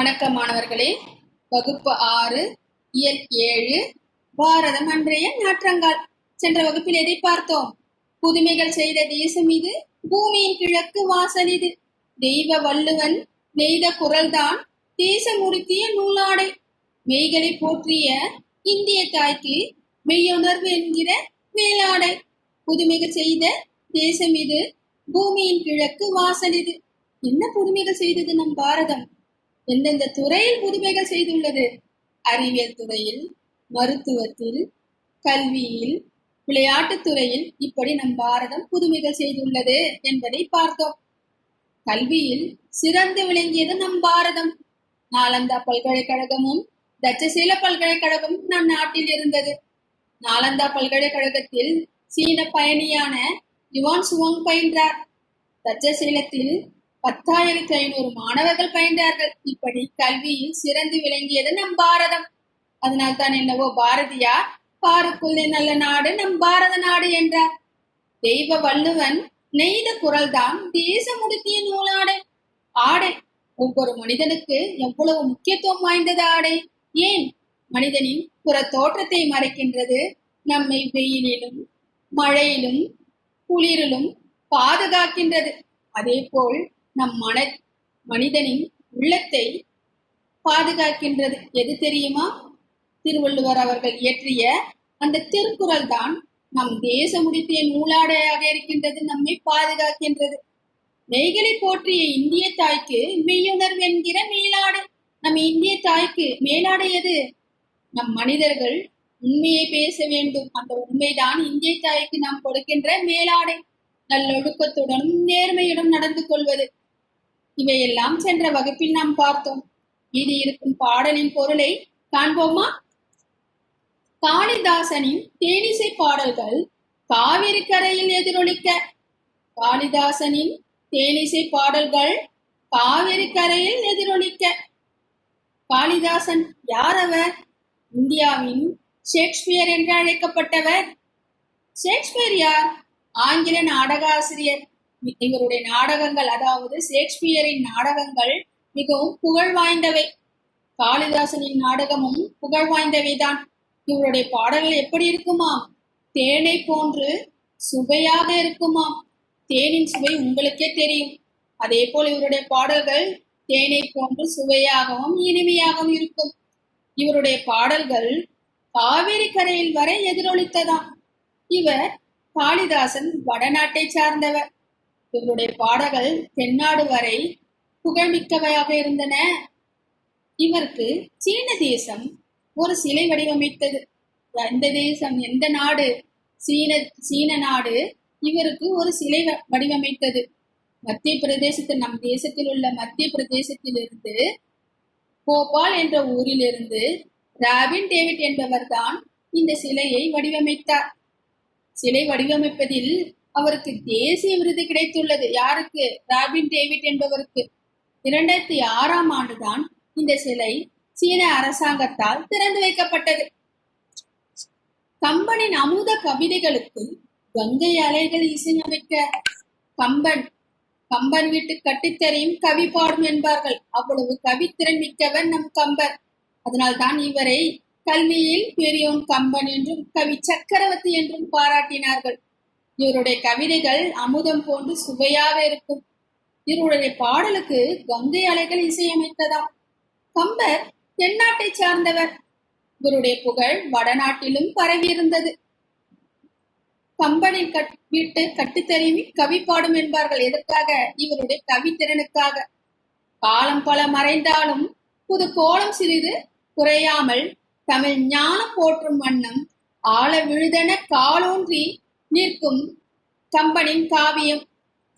வணக்கம் மாணவர்களே. வகுப்பு ஆறு இயல் ஏழு பாரதம் அன்றைய நாற்றங்கால். சென்ற வகுப்பில் எதை பார்த்தோம்? புதுமைகள் செய்த தேசம் இது பூமியின் கிழக்கு வாசல் இது. தெய்வ வள்ளுவன் நெய்த குரல்தான் தேசம் உடுத்திய நூலாடை. மெய்களை போற்றிய இந்திய தாய்க்கு மெய்யுணர்வு என்கிற மேலாடை புதுமைகள் செய்த தேசம் இது பூமியின் கிழக்கு வாசல் இது. என்ன புதுமைகள் செய்தது நம் பாரதம்? எந்தெந்த துறையில் புதுமைகள் செய்துள்ளது? அறிவியல் துறையில் மருத்துவத்தில் கல்வியில் விளையாட்டுத் துறையில் இப்படி நம் பாரதம் புதுமைகள் செய்துள்ளது என்பதை பார்த்தோம். கல்வியில் சிறந்து விளங்கியது நம் பாரதம். நாலந்தா பல்கலைக்கழகமும் தட்சசீல பல்கலைக்கழகமும் நம் நாட்டில் இருந்தது. நாலந்தா பல்கலைக்கழகத்தில் சீன பயணியான யுவான் சுவாங் பயின்றார். தட்சசீலத்தில் பத்தாயிரத்தி ஐநூறு மாணவர்கள் பயின்றார்கள். இப்படி கல்வியில் சிறந்து விளங்கியது நம் பாரதம். அதனால் தான் என்னவோ பாரதியார் பாருக்குள்ளே நல்ல நாடு நம் பாரத நாடு என்றார். தெய்வ வள்ளுவன் நெய்த குரல்தான் தேசமுடுத்திய நூலாடை. ஆடை ஒவ்வொரு மனிதனுக்கு எவ்வளவு முக்கியத்துவம் வாய்ந்தது ஆடை? ஏன் மனிதனின் புற தோற்றத்தை மறைக்கின்றது? நம்மை வெயிலிலும் மழையிலும் குளிரிலும் பாதுகாக்கின்றது. அதேபோல் நம் மன மனிதனின் உள்ளத்தை பாதுகாக்கின்றது. எது தெரியுமா? திருவள்ளுவர் அவர்கள் இயற்றிய அந்த திருக்குறள் தான் நம் தேச முடித்திய நூலாடையாக இருக்கின்றது நம்மை பாதுகாக்கின்றது. மெய்களை போற்றிய இந்திய தாய்க்கு மெய்யுணர்வு என்கிற மேலாடை நம் இந்திய தாய்க்கு மேலாடை எது? நம் மனிதர்கள் உண்மையை பேச வேண்டும். அந்த உண்மைதான் இந்திய தாய்க்கு நாம் கொடுக்கின்ற மேலாடை. நல்லொழுக்கத்துடனும் நேர்மையுடன் நடந்து கொள்வது. இவையெல்லாம் சென்ற வகுப்பில் நாம் பார்த்தோம். இது இருக்கும் பாடலின் பொருளை காண்போமா? காளிதாசனின் தேனிசை பாடல்கள் காவிரி கரையில் எதிரொலிக்க. காளிதாசனின் தேனிசை பாடல்கள் காவிரி கரையில் எதிரொலிக்க. காளிதாசன் யார் அவர் இந்தியாவின் ஷேக்ஸ்பியர் என்று அழைக்கப்பட்டவர். ஷேக்ஸ்பியர் யார்? ஆங்கில நாடக ஆசிரியர். இவருடைய நாடகங்கள் அதாவது ஷேக்ஸ்பியரின் நாடகங்கள் மிகவும் புகழ் வாய்ந்தவை. காளிதாசனின் நாடகமும் புகழ் வாய்ந்தவைதான். இவருடைய பாடல்கள் எப்படி இருக்குமாம்? தேனை போன்று சுவையாக இருக்குமாம். தேனின் சுவை உங்களுக்கே தெரியும். அதே போல் இவருடைய பாடல்கள் தேனை போன்று சுவையாகவும் இனிமையாகவும் இருக்கும். இவருடைய பாடல்கள் காவிரி கரையில் வரை எதிரொலித்ததாம். இவர் காளிதாசன் வடநாட்டை சார்ந்தவர். இவருடைய பாடல்கள் தென்னாடு வரை புகழ்மிக்கவையாக இருந்தன. இவருக்கு சீன தேசம் ஒரு சிலை வடிவமைத்தது. எந்த தேசம் எந்த நாடு? சீன சீன நாடு இவருக்கு ஒரு சிலை வ- வடிவமைத்தது. மத்திய பிரதேசத்தில் நம் தேசத்தில் உள்ள மத்திய பிரதேசத்திலிருந்து போபால் என்ற ஊரிலிருந்து ராபின் டேவிட் என்பவர்தான் இந்த சிலையை வடிவமைத்தார். சிலை வடிவமைப்பதில் அவருக்கு தேசிய விருது கிடைத்துள்ளது. யாருக்கு? ராபின் டேவிட் என்பவருக்கு. இரண்டாயிரத்தி ஆறாம் ஆண்டுதான் இந்த சிலை சீன அரசாங்கத்தால் திறந்து வைக்கப்பட்டது. கம்பனின் அமுத கவிதைகளுக்கு கங்கை அலைகள் இசையமைக்க கம்பன் கம்பன் வீட்டு கட்டித்தறியும் கவி பாடும் என்பார்கள். அவ்வளவு கவித்திறன் மிக்கவர் நம் கம்பர். அதனால் தான் இவரை கல்வியில் பெரியோன் கம்பன் என்றும் கவி சக்கரவர்த்தி என்றும் பாராட்டினார்கள். இவருடைய கவிதைகள் அமுதம் போன்று சுவையாக இருக்கும். இவருடைய பாடலுக்கு கங்கை அலைகள் இசையமைத்ததாம். கம்பர் தென்னாட்டை சார்ந்தவர். இவருடைய புகழ் வடநாட்டிலும் பரவியிருந்தது. கம்பனின் கட் வீட்டு கட்டுத்தறிவி கவி பாடும் என்பார்கள். எதற்காக? இவருடைய கவித்திறனுக்காக காலம் பல மறைந்தாலும் புது கோலம் சிறிது குறையாமல் தமிழ் ஞானம் போற்றும் வண்ணம் ஆழ விழுதென காலூன்றி நிற்கும் கம்பனின் காவியம்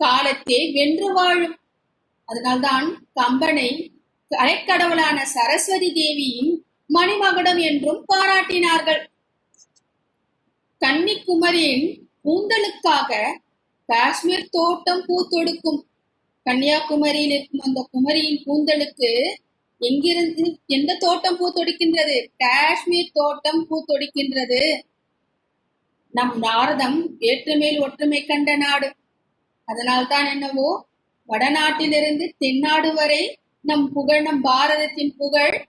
காலத்தே வென்று வாழும். அதனால்தான் கம்பனை கலைக்கடவுளான சரஸ்வதி தேவியின் மணிமகுடம் என்றும் பாராட்டினார்கள். கன்னிக்குமரியின் கூந்தலுக்காக காஷ்மீர் தோட்டம் பூத்தொடுக்கும். கன்னியாகுமரியில் இருக்கும் அந்த குமரியின் கூந்தலுக்கு எங்கிருந்து எந்த தோட்டம் பூத்தொடுக்கின்றது? காஷ்மீர் தோட்டம் பூத்தொடுக்கின்றது. நம் பாரதம் வேற்றுமையில் ஒற்றுமை கண்ட நாடு. அதனால்தான் என்னவோ வடநாட்டிலிருந்து தென்னாடு வரை நம் புகழ் நம் பாரதத்தின் புகழ்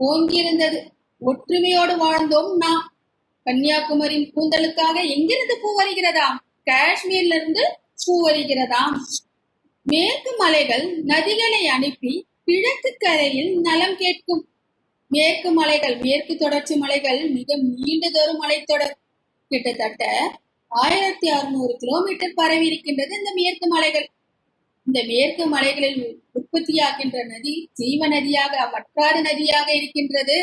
ஓங்கியிருந்தது. ஒற்றுமையோடு வாழ்ந்தோம் நாம். கன்னியாகுமரியின் கூந்தலுக்காக எங்கிருந்து பூ வருகிறதாம்? காஷ்மீர்ல இருந்து பூ வருகிறதாம். மேற்கு மலைகள் நதிகளை அனுப்பி கிழக்கு கரையில் நலம் கேட்கும். மேற்கு மலைகள் மேற்கு தொடர்ச்சி மலைகள் மிக நீண்டதொரு மலைத்தொடர். கிட்டத்தட்ட ஆயிரத்தி அறுநூறு கிலோமீட்டர் பரவி இருக்கின்றது இந்த மேற்கு மலைகள். இந்த மேற்கு மலைகளில் உற்பத்தியாகின்ற நதி ஜீவ நதியாக வற்றாத நதியாக இருக்கின்றது.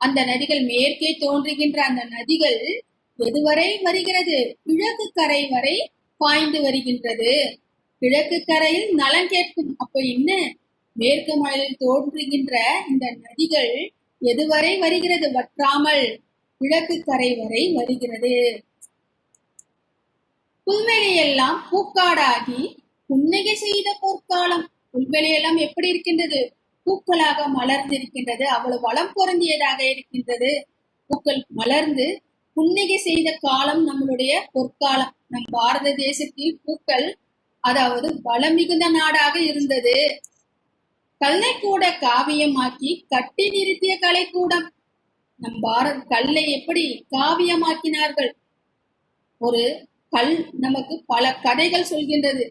அந்த நதிகள் மேற்கே தோன்றுகின்ற அந்த நதிகள் எதுவரை வருகிறது? கிழக்கு கரை வரை பாய்ந்து வருகின்றது. கிழக்கு கரையில் நலன் கேட்கும். அப்ப என்ன? மேற்கு மலையில் தோன்றுகின்ற இந்த நதிகள் எதுவரை வருகிறது? வற்றாமல் கிழக்கு கரை வரை வருகிறது. புல்வெளியெல்லாம் பூக்காடாகி புன்னகை செய்த பொற்காலம் புல்வெளியெல்லாம் எப்படி இருக்கின்றது? பூக்களாக மலர்ந்திருக்கின்றது. அவ்வளவு வளம் பொருந்தியதாக இருக்கின்றது. பூக்கள் மலர்ந்து புன்னகை செய்த காலம் நம்மளுடைய பொற்காலம். நம் பாரத தேசத்தில் பூக்கள் அதாவது வளம் மிகுந்த நாடாக இருந்தது. கல்லை கூட காவியமாக்கி கட்டி நிறுத்திய கலைக்கூடம். நம் பாரத் கல்லை எப்படி காவியமாக்கினார்கள்? ஒரு கல் நமக்கு பல கதைகள் சொல்கின்றது.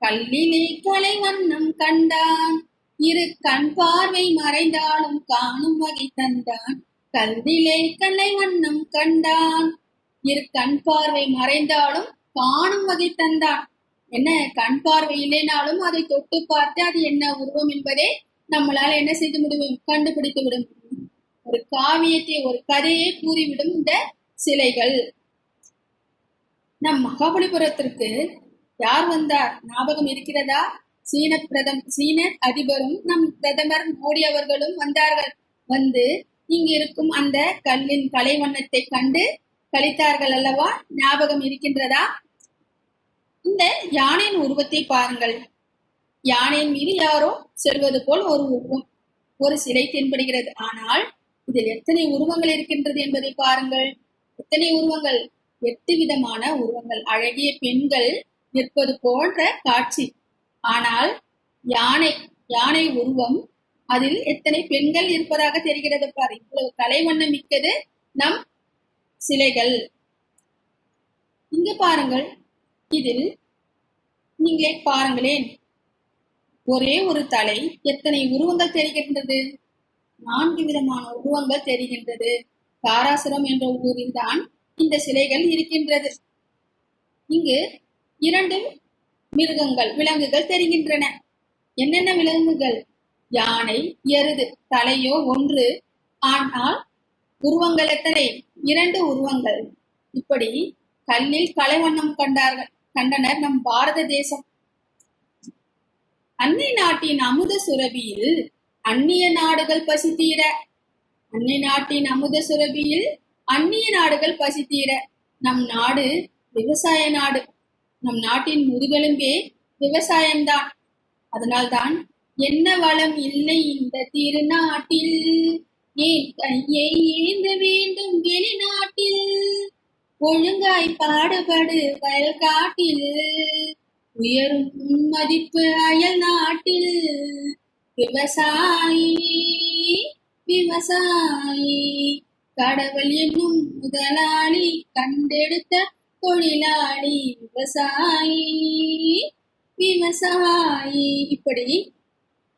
கல்லிலே கலை வண்ணம் கண்டான். இரு கண் பார்வை மறைந்தாலும் காணும் வகை தந்தான். கல்லிலே கலை வண்ணம் கண்டான். இரு கண் பார்வை மறைந்தாலும் காணும் வகை தந்தான். என்ன? கண் பார்வை இல்லைனாலும் அதை தொட்டு பார்த்து அது என்ன உருவம் என்பதை நம்மளால என்ன செய்து முடியும்? கண்டுபிடித்து விடும் ஒரு காவியத்தை ஒரு கதையை கூறிவிடும் இந்த சிலைகள். நம் மகாபலிபுரத்திற்கு யார் வந்தார்? ஞாபகம் இருக்கிறதா? சீன பிரதம் சீன அதிபரும் நம் பிரதமர் மோடி அவர்களும் வந்தார்கள். வந்து இங்கு இருக்கும் அந்த கல்லின் கலை வண்ணத்தை கண்டு கழித்தார்கள் அல்லவா? ஞாபகம் இருக்கின்றதா? இந்த யானையின் உருவத்தை பாருங்கள். யானையின் மீது யாரோ செல்வது போல் ஒரு உருவம் ஒரு சிலை தென்படுகிறது. ஆனால் இதில் எத்தனை உருவங்கள் இருக்கின்றது என்பதை பாருங்கள். எத்தனை உருவங்கள்? எட்டு விதமான உருவங்கள். அழகிய பெண்கள் நிற்பது போன்ற காட்சி. ஆனால் யானை யானை உருவம் அதில் எத்தனை பெண்கள் இருப்பதாக தெரிகிறது பாரு. இவ்வளவு கலைவண்ணம் மிக்கது நம் சிலைகள். இங்க பாருங்கள். இதில் நீங்களே பாருங்களேன். ஒரே ஒரு தலை எத்தனை உருவங்கள் தெரிகின்றது? நான்கு விதமான உருவங்கள் தெரிகின்றது. தாராசுரம் என்ற ஊரில் தான் இந்த சிலைகள் இருக்கின்றது. இங்கு இரண்டு மிருகங்கள் விலங்குகள் தெரிகின்றன. என்னென்ன விலங்குகள்? யானை எருது தலையோ ஒன்று. ஆனால் உருவங்கள் எத்தனை? இரண்டு உருவங்கள். இப்படி கல்லில் கலைவண்ணம் கண்டார்கள் கண்டனர் நம் பாரத தேசம். அன்னை நாட்டின் அமுத சுரபியில் அந்நிய நாடுகள் பசித்தீர. தீர அன்னை நாட்டின் அமுத சுரபியில் அந்நிய நாடுகள் பசித்தீர. நம் நாடு விவசாய நாடு. நம் நாட்டின் முதுகெலும்பே விவசாயம்தான். அதனால்தான் என்ன வளம் இல்லை இந்த திருநாட்டில்? ஏன் கையை ஏந்த வேண்டும் வெளிநாட்டில்? ஒழுங்காய் பாடுபடு வயல் காட்டில் உயரும் மதிப்பு அயல் நாட்டில். விவசாயி விவசாயி. கடவுள் என்னும் முதலாளி கண்டெடுத்த தொழிலாளி விவசாயி விவசாயி. இப்படி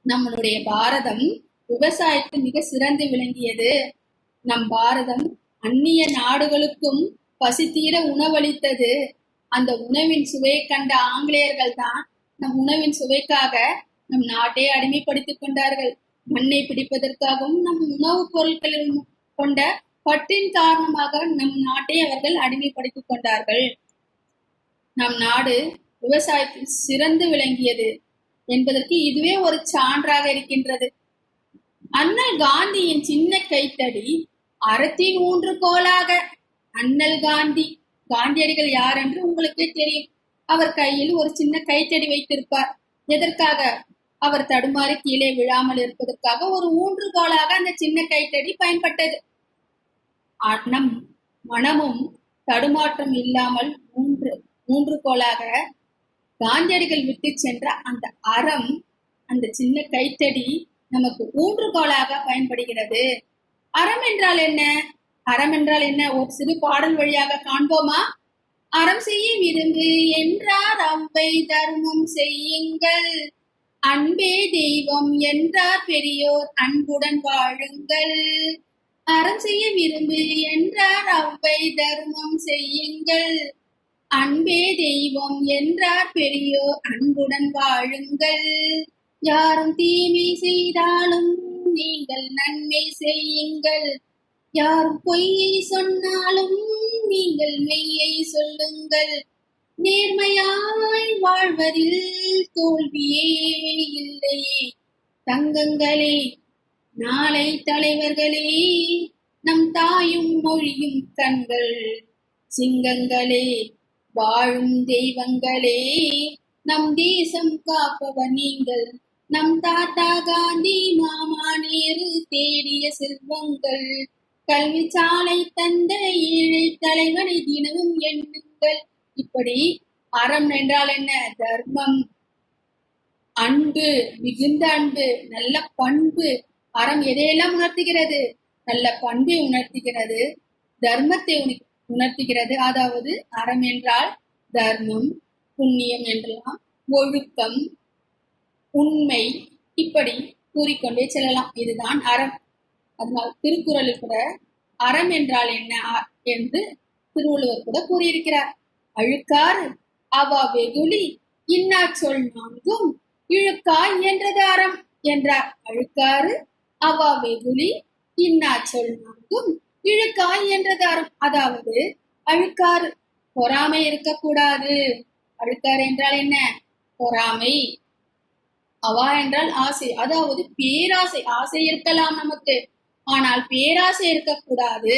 நம்மளுடைய பாரதம் விவசாயத்து மிக சிறந்து விளங்கியது. நம் பாரதம் அந்நிய நாடுகளுக்கும் பசித்தீர உணவளித்தது. அந்த உணவின் சுவை கண்ட ஆங்கிலேயர்கள் தான் நம் உணவின் சுவைக்காக நம் நாட்டை அடிமைப்படுத்திக் கொண்டார்கள். மண்ணை பிடிப்பதற்காகவும் நம் உணவுப் பொருட்களில் கொண்ட பற்றின் காரணமாக நம் நாட்டை அவர்கள் அடிமைப்படுத்திக் கொண்டார்கள். நம் நாடு விவசாயத்தில் சிறந்து விளங்கியது என்பதற்கு இதுவே ஒரு சான்றாக இருக்கின்றது. அண்ணல் காந்தியின் சின்ன கைத்தடி அறத்தின் ஊன்றுகோலாக அண்ணல் காந்தி காந்தியடிகள் யார் என்று உங்களுக்கே தெரியும். அவர் கையில் ஒரு சின்ன கைத்தடி வைத்திருப்பார். எதற்காக? அவர் தடுமாறி கீழே விழாமல் இருப்பதற்காக ஒரு ஊன்றுகோலாக அந்த சின்ன கைத்தடி பயன்பட்டது. ஆ- மனமும் தடுமாற்றம் இல்லாமல் மூன்று ஊன்றுகோலாக காந்தியடிகள் விட்டு சென்ற அந்த அறம் அந்த சின்ன கைத்தடி நமக்கு ஊன்றுகோலாக பயன்படுகிறது. அறம் என்றால் என்ன? அறம் என்றால் என்ன? ஒரு சிறு பாடல் வழியாக காண்போமா? அறம் செய்ய விரும்பு என்றார் அவ்வை தர்மம் செய்யுங்கள். அன்பே தெய்வம் என்றார் பெரியோர் அன்புடன் வாழுங்கள். அறம் செய்ய விரும்பு என்றார் அவ்வை தர்மம் செய்யுங்கள். அன்பே தெய்வம் என்றார் பெரியோர் அன்புடன் வாழுங்கள். யாரும் தீமை செய்தாலும் நீங்கள் நன்மை செய்யுங்கள். யாரும் பொய்யை சொன்னாலும் நீங்கள் மெய்யை சொல்லுங்கள். நேர்மையாய் வாழ்வதில் தோல்வியே இல்லையே தங்கங்களே நாளை தலைவர்களே நம் தாயும் மொழியும் கண்கள். சிங்கங்களே வாழும் தெய்வங்களே நம் தேசம் காப்பவர் நீங்கள். நம் தாத்தா காந்தி மாமா நேரு தேடிய செல்வங்கள். கல்வி சாலை தந்த ஏழை தலைவனை தினமும் எண்ணுங்கள். இப்படி அறம் என்றால் என்ன? தர்மம். அன்பு மிகுந்த அன்பு நல்ல பண்பு. அறம் எதையெல்லாம் உணர்த்துகிறது? நல்ல பண்பை உணர்த்துகிறது. தர்மத்தை உணர்த்துகிறது. அதாவது அறம் என்றால் தர்மம் புண்ணியம் என்றெல்லாம் ஒழுக்கம் உண்மை. இப்படி கூறிக்கொண்டே செல்லலாம். இதுதான் அறம். அதனால் திருக்குறளில் கூட அறம் என்றால் என்ன? அ- என்று திருவள்ளுவர் கூட கூறியிருக்கிறார். அழுக்காறு. அவா வெகுளி இன்னா சொல் நான்கும்? இழுக்காய் என்றது அறம்? என்றார் அழுக்காறு. அவா வெகுளி இன்னா சொல் நான்கும்? இழுக்காய் என்றது அறம். அதாவது அழுக்காறு பொறாமை இருக்கக்கூடாது. அழுக்காறு என்றால் என்ன? பொறாமை. அவா என்றால் ஆசை. அதாவது பேராசை. ஆசை இருக்கலாம் நமக்கு. ஆனால் பேராசை இருக்கக்கூடாது.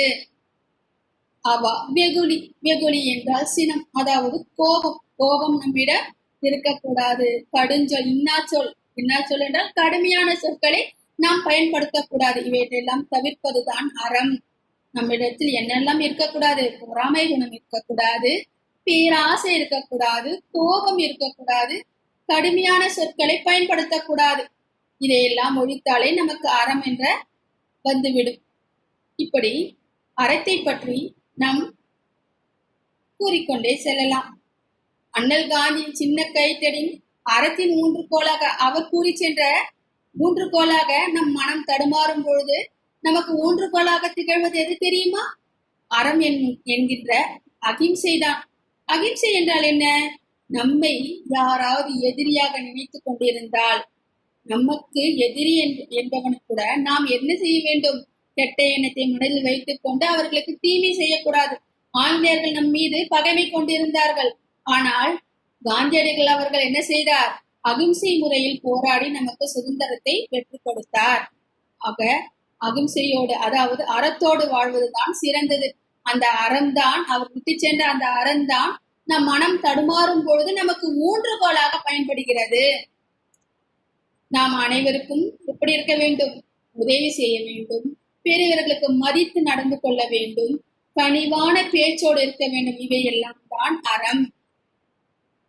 அவா வெகுளி வெகுளி என்றால் சினம். அதாவது கோபம். கோபம் நம்மிடம் இருக்கக்கூடாது. கடுஞ்சொல் இன்னாச்சொல் இன்னாச்சொல் என்றால் கடுமையான சொற்களை நாம் பயன்படுத்தக்கூடாது. இவற்றையெல்லாம் தவிர்ப்பதுதான் அறம். நம்மிடத்தில் என்னெல்லாம் இருக்கக்கூடாது? பொறாமை குணம் இருக்கக்கூடாது. பேராசை இருக்கக்கூடாது. கோபம் இருக்கக்கூடாது. கடுமையான சொற்களை பயன்படுத்தக்கூடாது. இதையெல்லாம் ஒழித்தாலே நமக்கு அறம் என்ற வந்துவிடும். இப்படி அறத்தை பற்றி நாம் கூறிக்கொண்டே செல்லலாம். அண்ணல் காந்தியின் சின்ன கைத்தடின் அறத்தின் ஊன்றுகோலாக அவர் கூறி சென்ற ஊன்றுகோலாக நம் மனம் தடுமாறும் பொழுது நமக்கு ஊன்றுகோலாக திகழ்வது எது தெரியுமா? அறம் என்- என்கின்ற அகிம்சைதான். அகிம்சை என்றால் என்ன? நம்மை யாராவது எதிரியாக நினைத்து கொண்டிருந்தால் நமக்கு எதிரி என்று- என்பவன் கூட நாம் என்ன செய்ய வேண்டும்? கெட்ட எண்ணத்தை மனதில் வைத்துக் கொண்டு அவர்களுக்கு தீமை செய்யக்கூடாது. ஆங்கிலேயர்கள் நம் மீது பகைமை கொண்டிருந்தார்கள். ஆனால் காந்தியடிகள் அவர்கள் என்ன செய்தார்? அகிம்சை முறையில் போராடி நமக்கு சுதந்திரத்தை பெற்றுக் கொடுத்தார். ஆக அகிம்சையோடு அதாவது அறத்தோடு வாழ்வதுதான் சிறந்தது. அந்த அறம்தான் அவர் விட்டு சென்ற அந்த அறம்தான் நம் மனம் தடுமாறும் பொழுது நமக்கு ஊன்றுகோலாக பயன்படுகிறது. நாம் அனைவருக்கும் எப்படி இருக்க வேண்டும்? உதவி செய்ய வேண்டும். பெரியவர்களுக்கு மதித்து நடந்து கொள்ள வேண்டும். கனிவான பேச்சோடு இருக்க வேண்டும். இவையெல்லாம் தான் அறம்.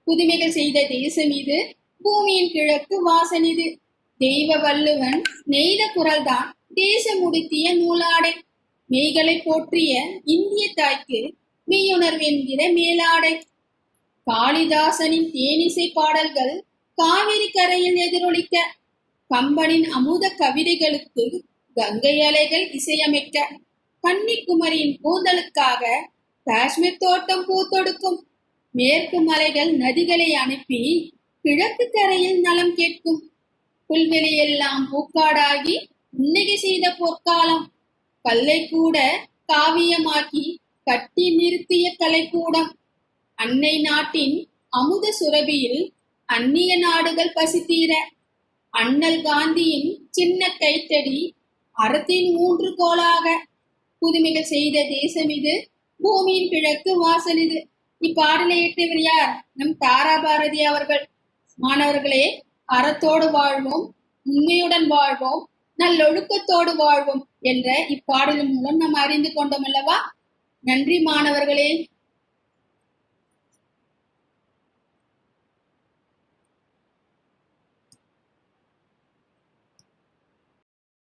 புதுமைகள் செய்த தேசம் இது. பூமியின் கிழக்கு வாசன் இது. தெய்வ வள்ளுவன் நெய்த குரல்தான் தேசம் உடுத்திய நூலாடை. மெய்களை போற்றிய இந்திய தாய்க்கு மெய்யுணர்வு என்கிற மேலாடை. காளிதாசனின் தேனிசை பாடல்கள் காவிரி கரையில் எதிரொலிக்க. கம்பனின் அமுத கவிதைகளுக்கு கங்கை அலைகள் இசையமைக்க கன்னிக்குமரியின் கூந்தலுக்காக காஷ்மீர் தோட்டம் பூத்தொடுக்கும் மேற்கு மலைகள் நதிகளை அனுப்பி கிழக்கு கரையில் நலம் கேட்கும். புல்வெளி எல்லாம் பூக்காடாகி புன்னகை செய்த பொற்காலம் கல்லை கூட காவியமாக்கி கட்டி நிறுத்திய கலைக்கூடம். அன்னை நாட்டின் அமுத சுரபியில் அந்நிய நாடுகள் பசித்தீர. அண்ணல் காந்தியின் சின்ன கைத்தடி அறத்தின் மூன்று கோளாக புதுமைகள் செய்த தேசம் இது. பூமியின் கிழக்கு வாசல் இது. இப்பாடலை இயற்றியவர் யார்? நம் தாரா பாரதி அவர்கள். மாணவர்களே அறத்தோடு வாழ்வோம் உண்மையுடன் வாழ்வோம் நல்லொழுக்கத்தோடு வாழ்வோம் என்ற இப்பாடலின் மூலம் நாம் அறிந்து கொண்டோம் அல்லவா? நன்றி மாணவர்களே.